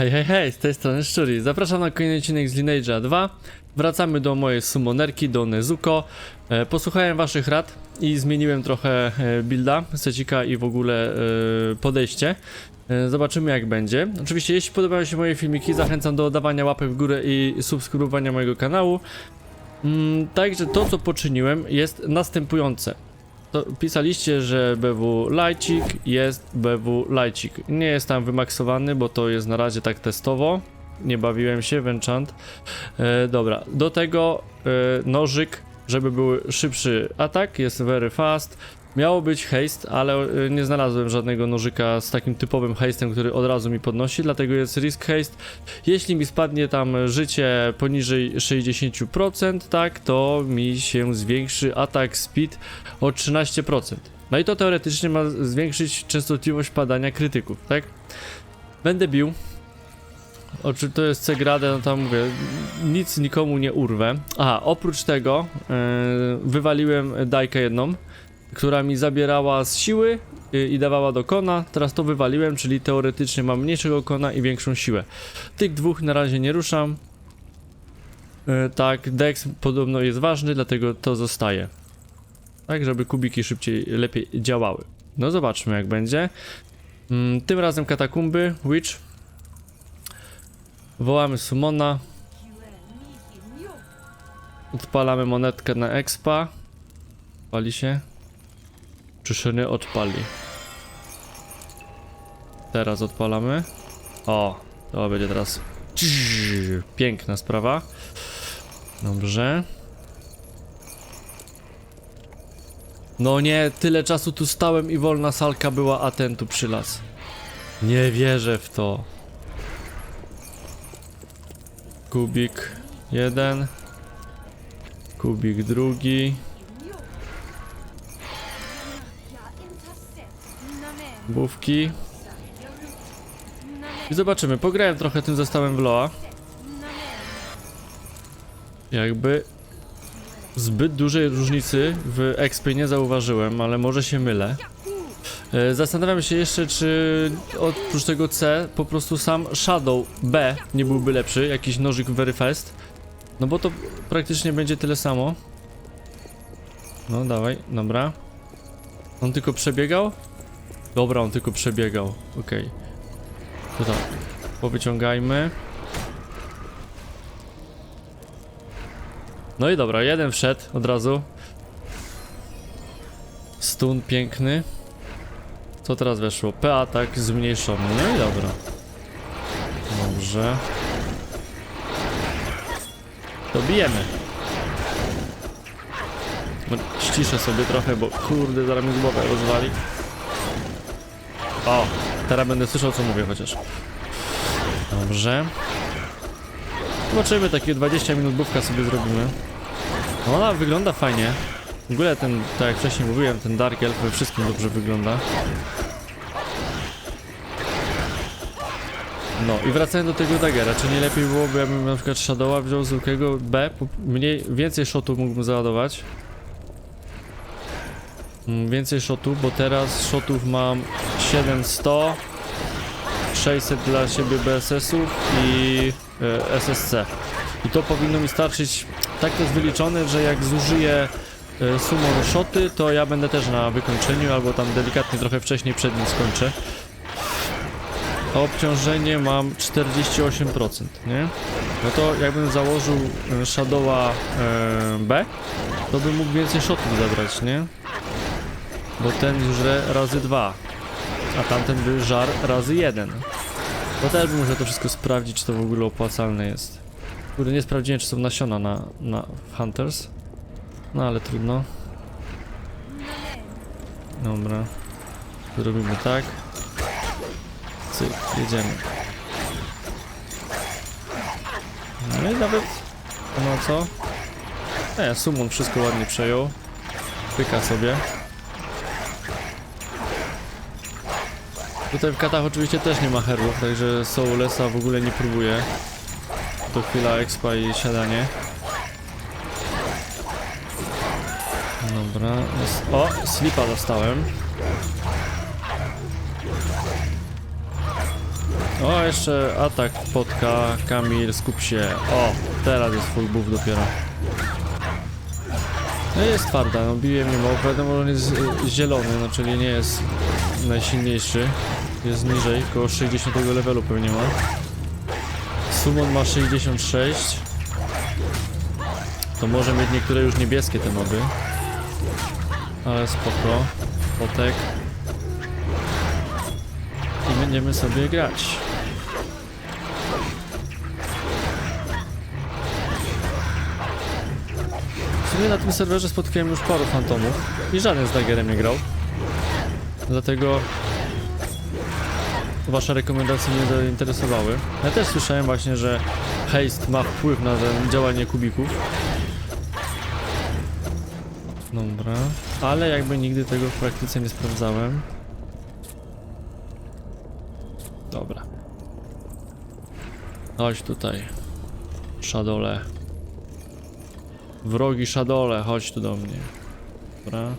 Hej, hej, hej, z tej strony Szczuri. Zapraszam na kolejny odcinek z Lineage'a 2. Wracamy do mojej summonerki, do Nezuko. E, posłuchałem waszych rad i zmieniłem trochę e, builda, secika i w ogóle e, podejście. E, zobaczymy jak będzie. Oczywiście jeśli podobają się moje filmiki, zachęcam do dawania łapek w górę i subskrybowania mojego kanału. Mm, także to co poczyniłem jest następujące. To pisaliście, że BW Lajcik jest BW Lajcik. Nie jest tam wymaksowany, bo to jest na razie tak testowo. Nie bawiłem się w enchant. E, dobra, do tego e, nożyk, żeby był szybszy atak, jest very fast. Miało być haste, ale e, nie znalazłem żadnego nożyka z takim typowym hastem, który od razu mi podnosi, dlatego jest risk haste. Jeśli mi spadnie tam życie poniżej 60%, tak, to mi się zwiększy atak speed o 13%. No i to teoretycznie ma zwiększyć częstotliwość padania krytyków, tak? Będę bił. Oczy to jest C-gradę, no tam mówię, nic nikomu nie urwę. Aha, oprócz tego yy, wywaliłem dajkę jedną, która mi zabierała z siły yy, i dawała do kona. Teraz to wywaliłem, czyli teoretycznie mam mniejszego kona i większą siłę. Tych dwóch na razie nie ruszam. Yy, tak, Dex podobno jest ważny, dlatego to zostaje tak, żeby kubiki szybciej, lepiej działały. No zobaczmy jak będzie. Mm, tym razem katakumby, Witch. Wołamy Sumona. Odpalamy monetkę na expa. Pali się. Czy odpali? Teraz odpalamy. O, to będzie teraz. Piękna sprawa. Dobrze. No nie, tyle czasu tu stałem i wolna salka była, a ten tu przylas. Nie wierzę w to. Kubik jeden. Kubik drugi. I zobaczymy, pograłem trochę tym zestawem w Loa. Jakby zbyt dużej różnicy w expie nie zauważyłem, ale może się mylę. E, Zastanawiam się jeszcze, czy oprócz tego C po prostu sam Shadow B nie byłby lepszy, jakiś nożyk very fast. No bo to praktycznie będzie tyle samo. No dawaj, dobra. On tylko przebiegał? Dobra, on tylko przebiegał, okej. To tak, powyciągajmy. No i dobra, jeden wszedł od razu. Stun piękny. Co teraz weszło? P atak zmniejszony. No i dobra. Dobrze. To bijemy. No, ściszę sobie trochę, bo kurde, zaraz mi głowę rozwali. O, teraz będę słyszał co mówię chociaż. Dobrze. Zobaczymy, takie 20 minut bówka sobie zrobimy. No ona wygląda fajnie. W ogóle ten, tak jak wcześniej mówiłem, ten Dark Elf we wszystkim dobrze wygląda. No i wracając do tego Daggera, czy nie lepiej byłoby, jakbym na przykład Shadowa wziął z B, mniej, więcej shotów mógłbym załadować. Mm, Więcej shotów, bo teraz shotów mam 700, 600 dla siebie BSS-ów i e, SSC. I to powinno mi starczyć, tak to jest wyliczone, że jak zużyję e, summon shoty, to ja będę też na wykończeniu, albo tam delikatnie trochę wcześniej przed nim skończę. Obciążenie mam 48%, nie? No to jakbym założył e, Shadowa e, B, to bym mógł więcej shotów zabrać, nie? Bo ten już razy dwa, a tamten by żar razy jeden. Bo też bym musiał to wszystko sprawdzić, czy to w ogóle opłacalne jest. Kurde, nie sprawdziłem, czy są nasiona na, na Hunters. No ale trudno. Dobra. Zrobimy tak. Cyk, jedziemy. No i nawet... No co? Nie, Summon wszystko ładnie przejął. Pyka sobie. Tutaj w katach oczywiście też nie ma herów, także Soulesa w ogóle nie próbuję. To chwila expa i siadanie. Dobra, o, slipa dostałem. O, jeszcze atak potka, Kamil, skup się. O, teraz jest full buff dopiero. No jest twarda, no bije mnie mob, wiadomo, on jest y, zielony, no czyli nie jest najsilniejszy. Jest niżej, koło 60 levelu pewnie ma. Summon ma 66. To może mieć niektóre już niebieskie te moby. Ale spoko. Potek. I będziemy sobie grać. W sumie na tym serwerze spotkałem już paru fantomów i żaden z Daggerem nie grał. Dlatego wasze rekomendacje mnie zainteresowały. Ja też słyszałem właśnie, że haste ma wpływ na działanie kubików. Dobra, ale jakby nigdy tego w praktyce nie sprawdzałem. Dobra. Chodź tutaj. Szadole. Wrogi szadole, chodź tu do mnie. Dobra.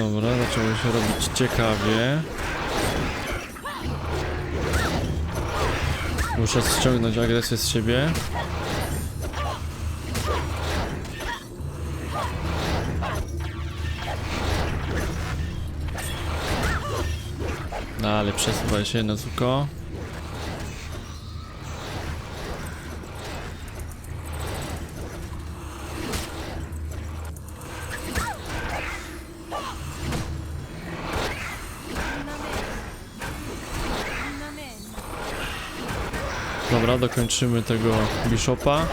Dobra, zaczęło się robić ciekawie. Muszę ściągnąć agresję z siebie. No ale przesuwaj się na zuko. Dobra, dokończymy tego bishopa.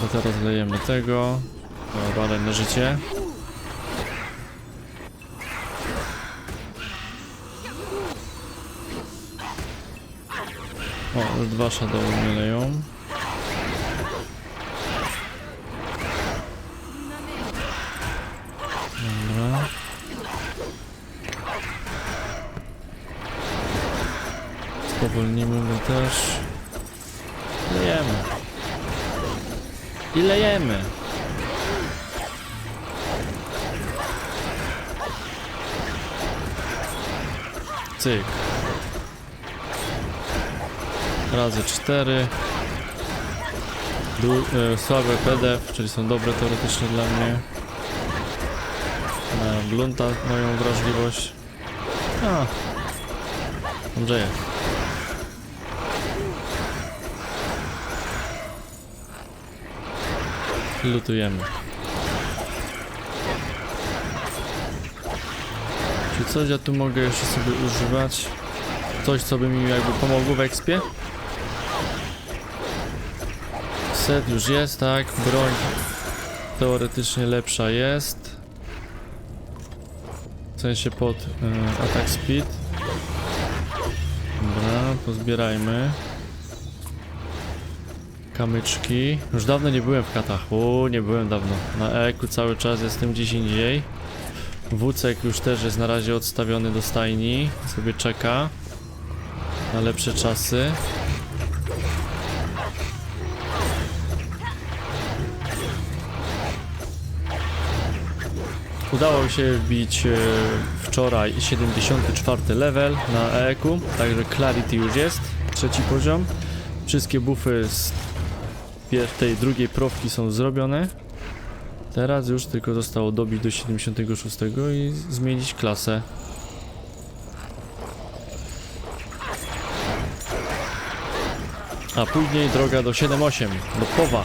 To teraz lejemy tego. Dobra, na życie. O, dwa shadowy mnie leją. Spowolnimy go też. Lejemy. I lejemy. Cyk. Razy cztery. Du e, słabe PDF, czyli są dobre teoretycznie dla mnie. Na blunta moją wrażliwość. A. Dobrze Lutujemy. Czy coś ja tu mogę jeszcze sobie używać? Coś, co by mi jakby pomogło w expie? Set już jest, tak. Broń teoretycznie lepsza jest. W sensie pod y, attack speed. Dobra, pozbierajmy. Kamyczki. Już dawno nie byłem w katach. O, nie byłem dawno. Na EQ cały czas jestem gdzieś indziej. Wucek już też jest na razie odstawiony do stajni. Sobie czeka na lepsze czasy. Udało mi się wbić e, wczoraj 74 level na EQ, także Clarity już jest, trzeci poziom. Wszystkie buffy z tej drugiej profki są zrobione. Teraz już tylko zostało dobić do 76 i zmienić klasę. A później droga do 7.8, do Powa.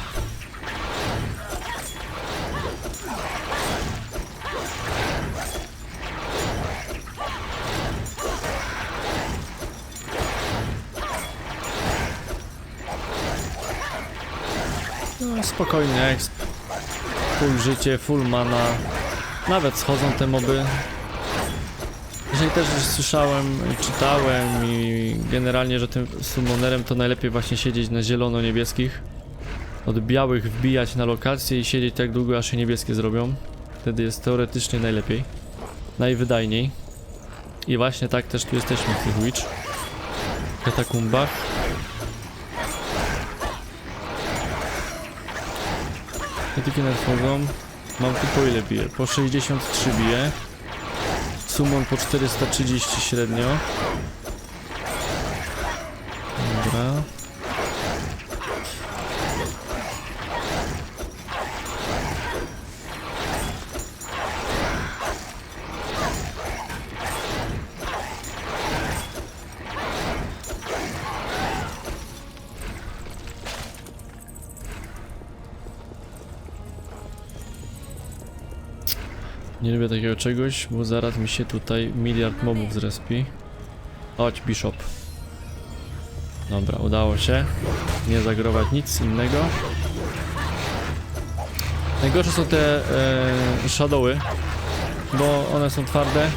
Spokojny exp. Full życie, full mana. Nawet schodzą te moby. Jeżeli też już słyszałem, czytałem i generalnie, że tym summonerem to najlepiej właśnie siedzieć na zielono-niebieskich. Od białych wbijać na lokację i siedzieć tak długo, aż się niebieskie zrobią. Wtedy jest teoretycznie najlepiej. Najwydajniej. I właśnie tak też tu jesteśmy w tych Witch. Katakumbach. Krytyki nadchodzą. Mam tu po ile bije? Po 63 bije. Summon po 430 średnio. Nie lubię takiego czegoś, bo zaraz mi się tutaj miliard mobów zrespi. Chodź, Bishop. Dobra, udało się. Nie zagrować nic innego. Najgorsze są te e, shadowy, bo one są twarde,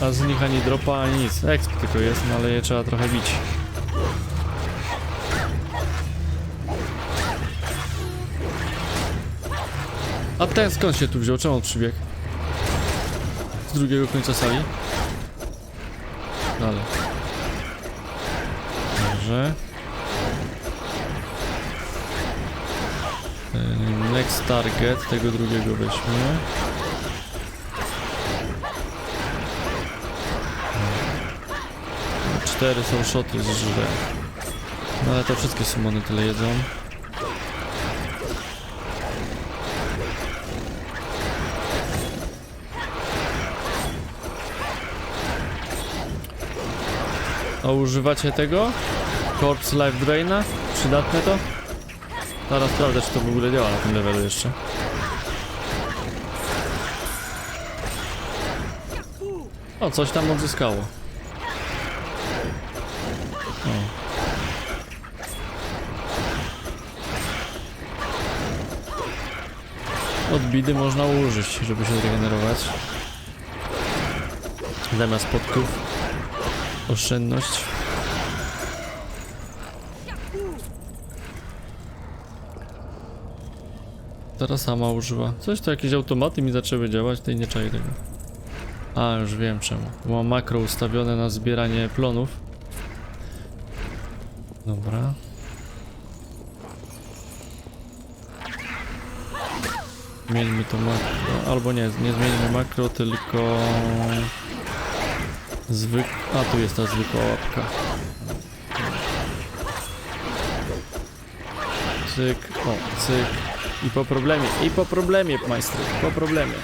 a z nich ani dropa, ani nic. Exp tylko jest, no ale je trzeba trochę bić. A ten skąd się tu wziął? Czemu on przybiegł? Drugiego końca sali? Dalej. Dobrze. Next target, tego drugiego weźmy. Cztery są szoty z żre. No ale to wszystkie sumony tyle jedzą. A używacie tego? Corpse Life Draina? Przydatne to? Zaraz sprawdzę, czy to w ogóle działa na tym levelu jeszcze. O, coś tam odzyskało. O. Od bidy można użyć, żeby się zregenerować. Zamiast podków. Oszczędność. Teraz sama używa. Coś to jakieś automaty mi zaczęły działać, tej nie czaję tego. A, już wiem czemu. Mam makro ustawione na zbieranie plonów. Dobra. Zmieńmy to makro. Albo nie, nie zmieńmy makro, tylko... Zwyk... A, tu jest ta zwykła łapka. Cyk, o, cyk. I po problemie, i po problemie, majstry, po problemie.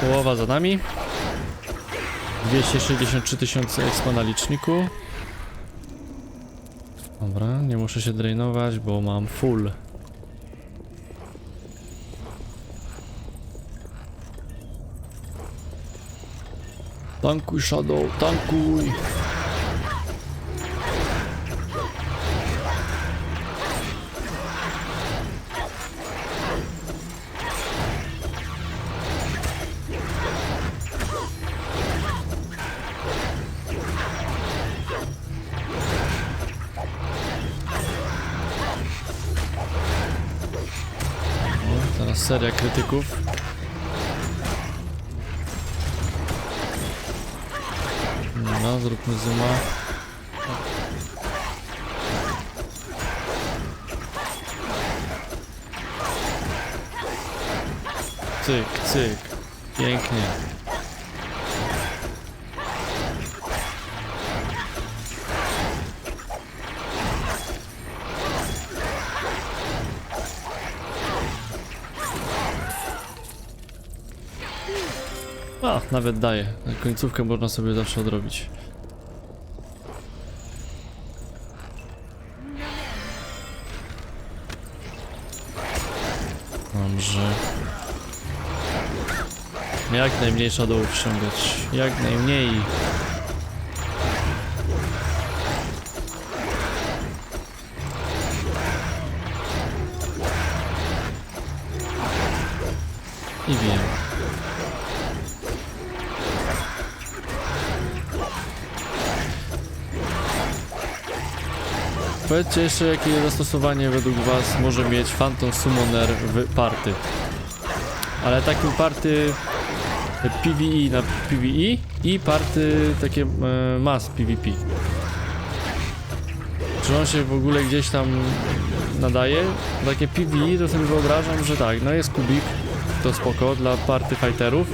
Połowa za nami. 263 tysiące expa na liczniku. Dobra, nie muszę się drainować, bo mam full. Tankuj Shadow, tankuj! O, teraz seria krytyków. Zróbmy zooma. Cyk, cyk. Pięknie. A, nawet daje. Końcówkę można sobie zawsze odrobić. Jak najmniej shadowów ściągać. Jak najmniej. I wiem. Powiedzcie jeszcze, jakie zastosowanie według was może mieć Phantom Summoner w party. ale takim party PvE na PvE i party takie e, PvP. Czy on się w ogóle gdzieś tam nadaje? Takie PvE to sobie wyobrażam, że tak, no jest kubik, to spoko dla party fighterów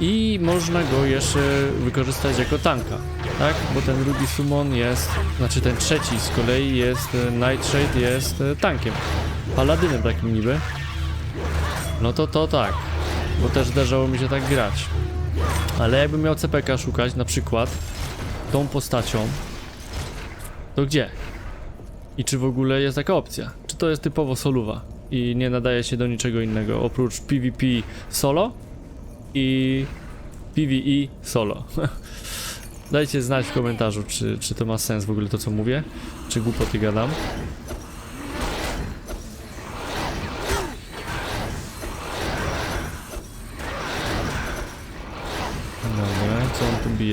i można go jeszcze wykorzystać jako tanka, tak? Bo ten drugi summon jest, znaczy ten trzeci z kolei jest, e, Nightshade jest e, tankiem, paladynem takim niby. No to to tak, bo też zdarzało mi się tak grać. Ale jakbym miał CPK szukać na przykład tą postacią, to gdzie? I czy w ogóle jest taka opcja? Czy to jest typowo soluwa i nie nadaje się do niczego innego oprócz PvP solo i PvE solo? Dajcie znać w komentarzu, czy, czy to ma sens w ogóle to co mówię, czy głupoty gadam.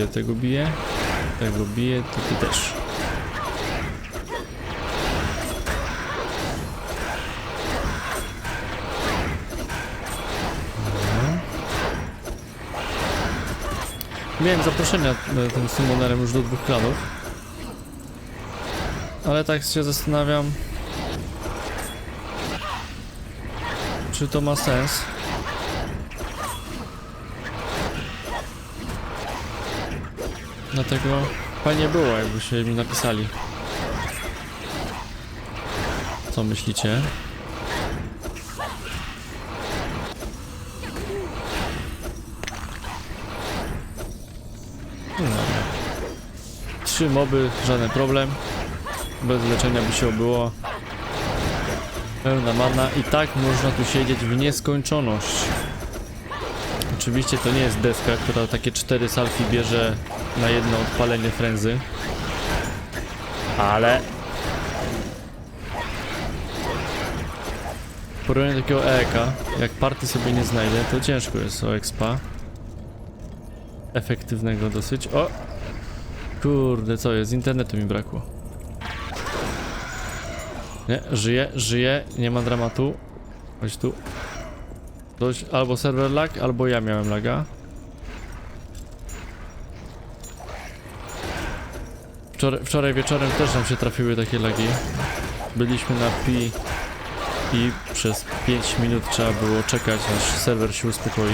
Tego bije? Tego bije, to ty też. Dobra. Miałem zaproszenia e, tym summonerem już do dwóch klanów. Ale tak się zastanawiam, czy to ma sens. Dlatego fajnie było, jakbyście mi napisali. Co myślicie? No. Trzy moby, żaden problem. Bez leczenia by się obyło. Pełna mana i tak można tu siedzieć w nieskończoność. Oczywiście to nie jest deska, która takie cztery salki bierze na jedno odpalenie frenzy. Ale... Do takiego EK, jak party sobie nie znajdę, to ciężko jest o expa. Efektywnego dosyć. O! Kurde, co jest? Internetu mi brakło. Nie, żyje, żyje, nie ma dramatu. Chodź tu. Dość, albo serwer lag, albo ja miałem laga. Wczoraj, wczoraj wieczorem też nam się trafiły takie lagi. Byliśmy na pi i przez 5 minut trzeba było czekać, aż serwer się uspokoi.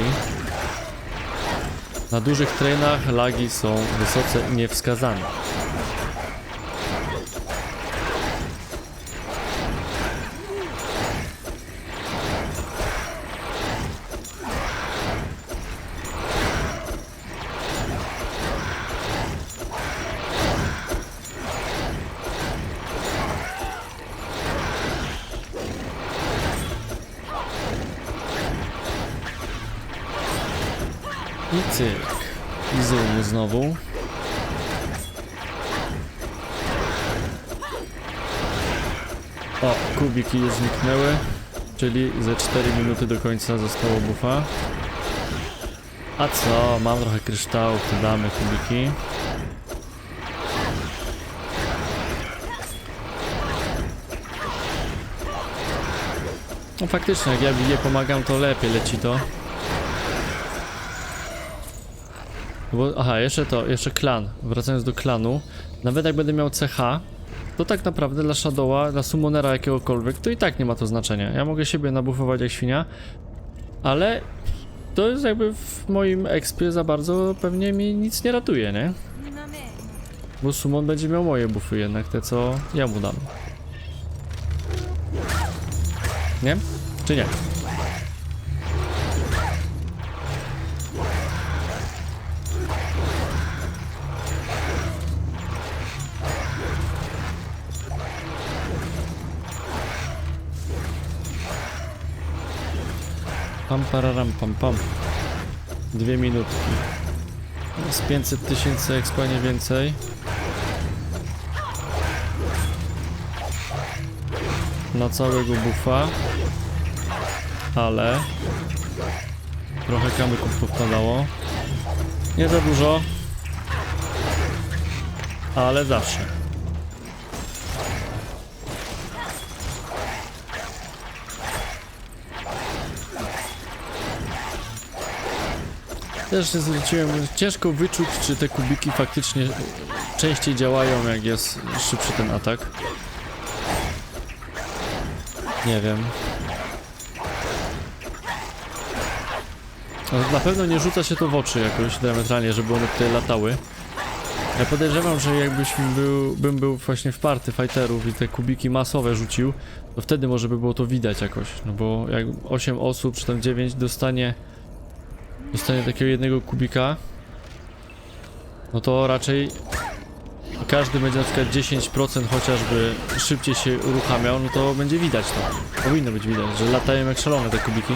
Na dużych trainach lagi są wysoce niewskazane. Znowu. O, kubiki już zniknęły. Czyli ze 4 minuty do końca zostało bufa. A co? Mam trochę kryształów, to damy kubiki. No faktycznie, jak ja biję pomagam, to lepiej leci to. Bo, aha, jeszcze to, jeszcze klan. Wracając do klanu. Nawet jak będę miał CH, to tak naprawdę dla Shadowa, dla Summonera jakiegokolwiek, to i tak nie ma to znaczenia. Ja mogę siebie nabufować jak świnia, ale to jest jakby w moim expie za bardzo pewnie mi nic nie ratuje, nie? Bo Summon będzie miał moje buffy jednak, te co ja mu dam. Nie? Czy nie? Pam pararam pam pam. Dwie minutki. Z 500 tysięcy expa nie więcej. Na całego buffa. Ale... Trochę kamyków powpadało. Nie za dużo. Ale zawsze. Też nie zwróciłem, ciężko wyczuć, czy te kubiki faktycznie częściej działają, jak jest szybszy ten atak. Nie wiem. Na pewno nie rzuca się to w oczy jakoś diametralnie, żeby one tutaj latały. Ja podejrzewam, że jakbyś był, bym był właśnie w party fighterów i te kubiki masowe rzucił, to wtedy może by było to widać jakoś. No bo jak 8 osób, czy tam 9 dostanie dostanie takiego jednego kubika, no to raczej każdy będzie na przykład 10% chociażby szybciej się uruchamiał, no to będzie widać to. Powinno być widać, że latają jak szalone te kubiki.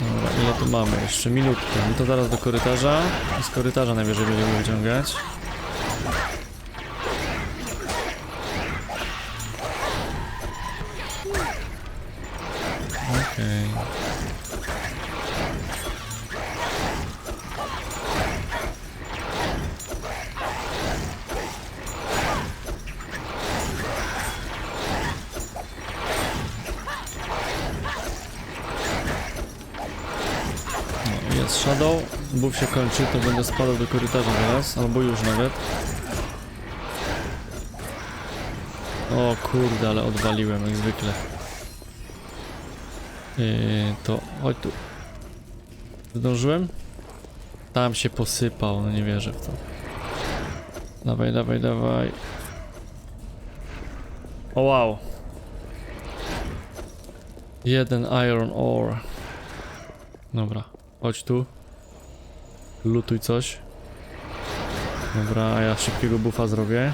Dobra, ile tu mamy? Jeszcze minutkę. No to zaraz do korytarza. Z korytarza najwyżej będziemy wyciągać. Się kończy, to będę spadał do korytarza teraz, albo już nawet. O kurde, ale odwaliłem jak zwykle. Yy, to chodź tu. Zdążyłem? Tam się posypał, no nie wierzę w to. Dawaj, dawaj, dawaj. O wow. Jeden iron ore. Dobra, chodź tu. Lutuj coś. Dobra, a ja szybkiego buffa zrobię.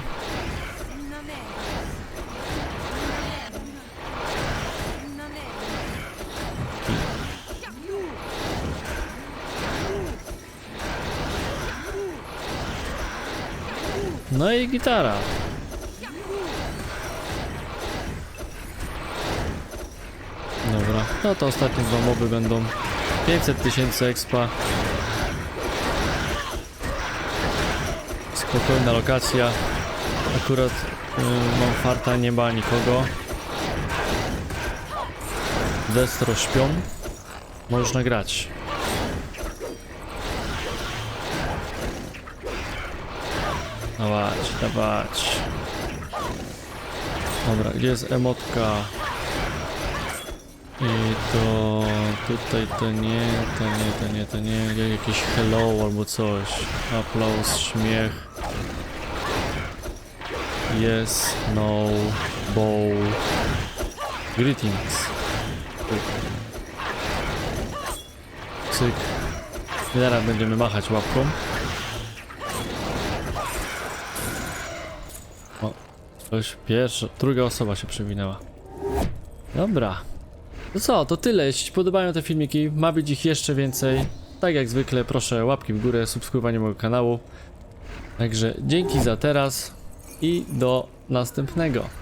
No i gitara. Dobra, no to ostatnie dwa moby będą 500 tysięcy expa. Spokojna lokacja. Akurat y, mam farta, nie ma nikogo. Destro śpią. Można grać. Dawać, dawać. Dobra, gdzie jest emotka? I to tutaj to nie, to nie, to nie, to nie, jakieś hello albo coś. Aplauz, śmiech. Yes, no, bow. Greetings. Cyk. I Zaraz będziemy machać łapką. O, ktoś pierwsza, druga osoba się przewinęła. Dobra. No co, to tyle. Jeśli Ci podobają te filmiki, ma być ich jeszcze więcej. Tak jak zwykle, proszę łapki w górę, subskrybowanie mojego kanału. Także dzięki za teraz i do następnego.